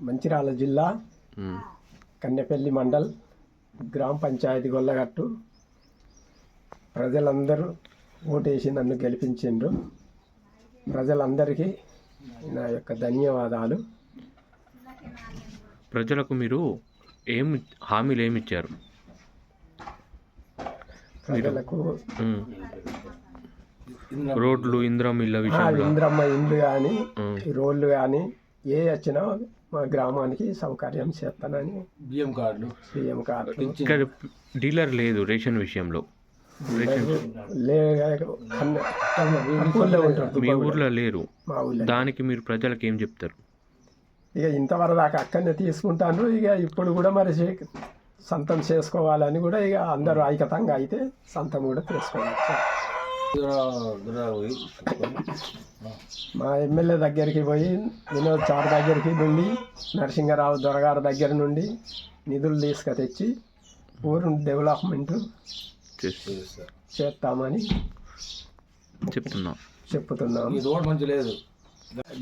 మంచిర్యాల జిల్లా. కన్నెపల్లి మండల్ గ్రామ పంచాయతీ గొల్లగట్టు. ప్రజలందరూ ఓటేసి నన్ను గెలిపించిండ్రు. ప్రజలందరికీ నా యొక్క ధన్యవాదాలు. ప్రజలకు మీరు ఏం హామీలు ఏమి ఇచ్చారు? ప్రజలకు. రోడ్లు ఇంద్రం ఇళ్ళ ఆ విషయంలో. ఇంద్రమ్మ ఇండ్లు కానీ రోడ్లు కానీ ఏ వచ్చినా మా గ్రామానికి సౌకర్యం చేస్తానని బియ్యం కార్డులు. సీఎం గారు ఇక్కడ డీలర్ లేదు రేషన్ విషయంలో. మీ ఊర్లో లేరు. మా ఊళ్ళో దానికి మీరు ప్రజలకు ఏం చెప్తారు? ఇక ఇంతవరకు దాకా అక్కడనే తీసుకుంటాను. ఇక ఇప్పుడు కూడా మరి చే- సొంతం చేసుకోవాలని కూడా ఇక అందరూ ఐకతంగా అయితే సొంతం కూడా చేసుకోవచ్చు. మా ఎమ్మెల్యే దగ్గరికి పోయి వినోద్ చార్ దగ్గరికి నుండి నరసింహరావు దొరగారి దగ్గర నుండి నిధులు తీసుకు తెచ్చి ఊరు డెవలప్మెంట్ చేసి చేస్తామని చెప్తున్నా. చెప్తున్నాం. ఈ రోడ్ మంచి లేదు.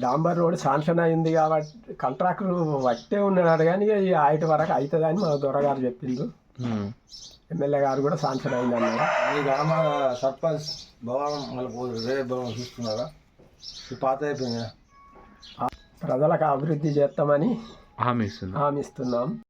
డాంబర్ రోడ్ శాంక్షన్ అయింది కాబట్టి కాంట్రాక్టర్ వట్టే ఉన్నాడు కానీ ఈ ఐటి వరకు అవుతుందని మా దొరగారు చెప్పిండ్రు. ఉమ్. ఎమ్మెల్యే గారు కూడా శాంక్షన్ అయింది అన్నారు మీ గ్రామ సర్పంచ్ భవనం మళ్ళీ వేరే భవనం చూస్తున్నారా? ఈ పాత అయిపోయిందా? ప్రజలకు అభివృద్ధి చేస్తామని హామీ ఇస్తున్నాం.